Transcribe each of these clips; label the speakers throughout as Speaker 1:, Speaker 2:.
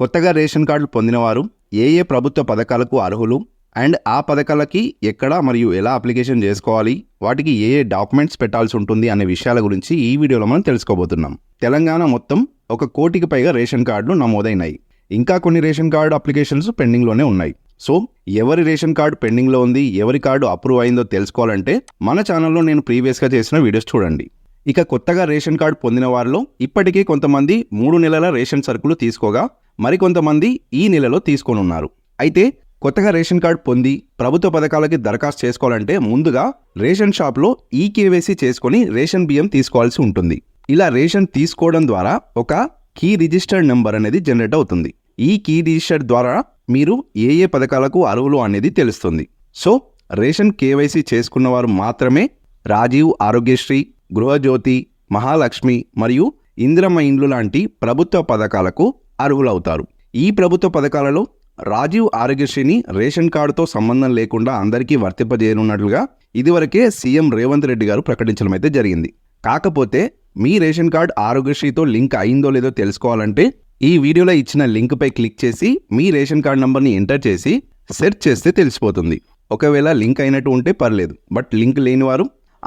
Speaker 1: కొత్తగా రేషన్ కార్డులు పొందినవారు ఏ ఏ ప్రభుత్వ పథకాలకు అర్హులు అండ్ ఆ పథకాలకి ఎక్కడ మరియు ఎలా అప్లికేషన్ చేసుకోవాలి వాటికి ఏ ఏ డాక్యుమెంట్స్ పెట్టాల్సి ఉంటుంది అనే విషయాల గురించి ఈ వీడియోలో మనం తెలుసుకోబోతున్నాం. తెలంగాణ మొత్తం ఒక కోటికి పైగా రేషన్ కార్డులు నమోదైనాయి. ఇంకా కొన్ని రేషన్ కార్డు అప్లికేషన్స్ పెండింగ్లోనే ఉన్నాయి. సో ఎవరి రేషన్ కార్డు పెండింగ్లో ఉంది ఎవరి కార్డు అప్రూవ్ అయిందో తెలుసుకోవాలంటే మన ఛానల్లో నేను ప్రీవియస్గా చేసిన వీడియోస్ చూడండి. ఇక కొత్తగా రేషన్ కార్డు పొందిన వారిలో ఇప్పటికీ కొంతమంది మూడు నెలల రేషన్ సరుకులు తీసుకోగా మరికొంతమంది ఈ నెలలో తీసుకోనున్నారు. అయితే కొత్తగా రేషన్ కార్డు పొంది ప్రభుత్వ పథకాలకి దరఖాస్తు చేసుకోవాలంటే ముందుగా రేషన్ షాప్లో ఈ కేవైసీ చేసుకొని రేషన్ బియ్యం తీసుకోవాల్సి ఉంటుంది. ఇలా రేషన్ తీసుకోవడం ద్వారా ఒక కీ రిజిస్టర్డ్ నెంబర్ అనేది జనరేట్ అవుతుంది. ఈ కీ రిజిస్టర్ ద్వారా మీరు ఏ ఏ పథకాలకు అర్హులు అనేది తెలుస్తుంది. సో రేషన్ కేవైసీ చేసుకున్నవారు మాత్రమే రాజీవ్ ఆరోగ్యశ్రీ గృహజ్యోతి మహాలక్ష్మి మరియు ఇంద్రమ్మ ఇండ్లు లాంటి ప్రభుత్వ పథకాలకు అర్హులవుతారు. ఈ ప్రభుత్వ పథకాలలో రాజీవ్ ఆరోగ్యశ్రీని రేషన్ కార్డుతో సంబంధం లేకుండా అందరికీ వర్తింపజేయనున్నట్లుగా ఇదివరకే సీఎం రేవంత్ రెడ్డి గారు ప్రకటించడం అయితే జరిగింది. కాకపోతే మీ రేషన్ కార్డ్ ఆరోగ్యశ్రీతో లింక్ అయిందో లేదో తెలుసుకోవాలంటే ఈ వీడియోలో ఇచ్చిన లింక్పై క్లిక్ చేసి మీ రేషన్ కార్డ్ నంబర్ని ఎంటర్ చేసి సెర్చ్ చేస్తే తెలిసిపోతుంది. ఒకవేళ లింక్ అయినట్టు ఉంటే పర్లేదు. బట్ లింక్ లేని వారు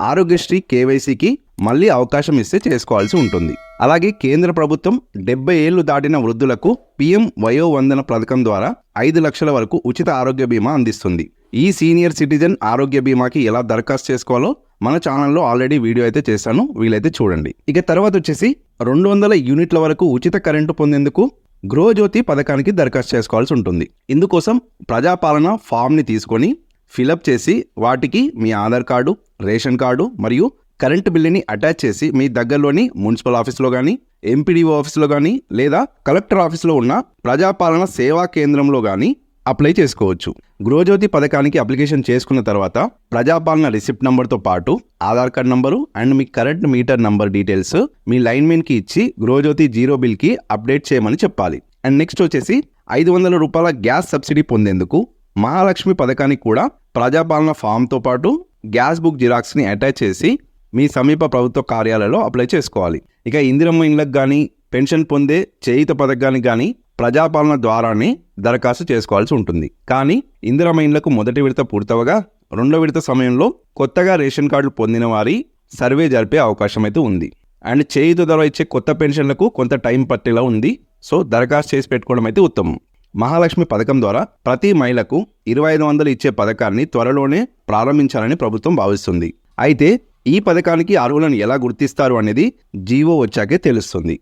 Speaker 1: ఆరోగ్యశ్రీ కేవైసీకి మళ్ళీ అవకాశం ఇస్తే చేసుకోవాల్సి ఉంటుంది. అలాగే కేంద్ర ప్రభుత్వం డెబ్బై ఏళ్ళు దాటిన వృద్ధులకు పీఎం వయోవందన పథకం ద్వారా ఐదు లక్షల వరకు ఉచిత ఆరోగ్య బీమా అందిస్తుంది. ఈ సీనియర్ సిటిజన్ ఆరోగ్య బీమాకి ఎలా దరఖాస్తు చేసుకోవాలో మన ఛానల్లో ఆల్రెడీ వీడియో అయితే చేశాను వీలైతే చూడండి. ఇక తర్వాత వచ్చేసి రెండు వందల యూనిట్ల వరకు ఉచిత కరెంటు పొందేందుకు గృహజ్యోతి పథకానికి దరఖాస్తు చేసుకోవాల్సి ఉంటుంది. ఇందుకోసం ప్రజాపాలన ఫామ్ని తీసుకొని ఫిలప్ చేసి వాటికి మీ ఆధార్ కార్డు రేషన్ కార్డు మరియు కరెంటు బిల్లుని అటాచ్ చేసి మీ దగ్గరలోని మున్సిపల్ ఆఫీస్లో కానీ ఎంపీడీఓ ఆఫీస్లో కానీ లేదా కలెక్టర్ ఆఫీస్లో ఉన్న ప్రజాపాలన సేవా కేంద్రంలో కానీ అప్లై చేసుకోవచ్చు. గృహజ్యోతి పథకానికి అప్లికేషన్ చేసుకున్న తర్వాత ప్రజాపాలన రిసిప్ట్ నంబర్తో పాటు ఆధార్ కార్డ్ నంబరు అండ్ మీ కరెంట్ మీటర్ నంబర్ డీటెయిల్స్ మీ లైన్మెన్కి ఇచ్చి గృహజ్యోతి జీరో బిల్కి అప్డేట్ చేయమని చెప్పాలి. అండ్ నెక్స్ట్ వచ్చేసి ఐదు వందల రూపాయల గ్యాస్ సబ్సిడీ పొందేందుకు మహాలక్ష్మి పథకానికి కూడా ప్రజాపాలన ఫామ్తో పాటు గ్యాస్ బుక్ జిరాక్స్ని అటాచ్ చేసి మీ సమీప ప్రభుత్వ కార్యాలయంలో అప్లై చేసుకోవాలి. ఇక ఇందిరమ్మ ఇండ్లకు కానీ పెన్షన్ పొందే చేయిత పథకానికి కానీ ప్రజాపాలన ద్వారానే దరఖాస్తు చేసుకోవాల్సి ఉంటుంది. కానీ ఇందిరమ్మ ఇండ్లకు మొదటి విడత పూర్తవగా రెండో విడత సమయంలో కొత్తగా రేషన్ కార్డులు పొందిన వారి సర్వే జరిపే అవకాశం అయితే ఉంది. అండ్ చేయుత ద్వారా ఇచ్చే కొత్త పెన్షన్లకు కొంత టైం పట్టేలా ఉంది. సో దరఖాస్తు చేసి పెట్టుకోవడం అయితే ఉత్తమం. మహాలక్ష్మి పథకం ద్వారా ప్రతి మహిళకు ఇరవై ఐదు వందలు ఇచ్చే పథకాన్ని త్వరలోనే ప్రారంభించాలని ప్రభుత్వం భావిస్తుంది. అయితే ఈ పథకానికి అర్హులను ఎలా గుర్తిస్తారు అనేది జీవో వచ్చాకే తెలుస్తుంది.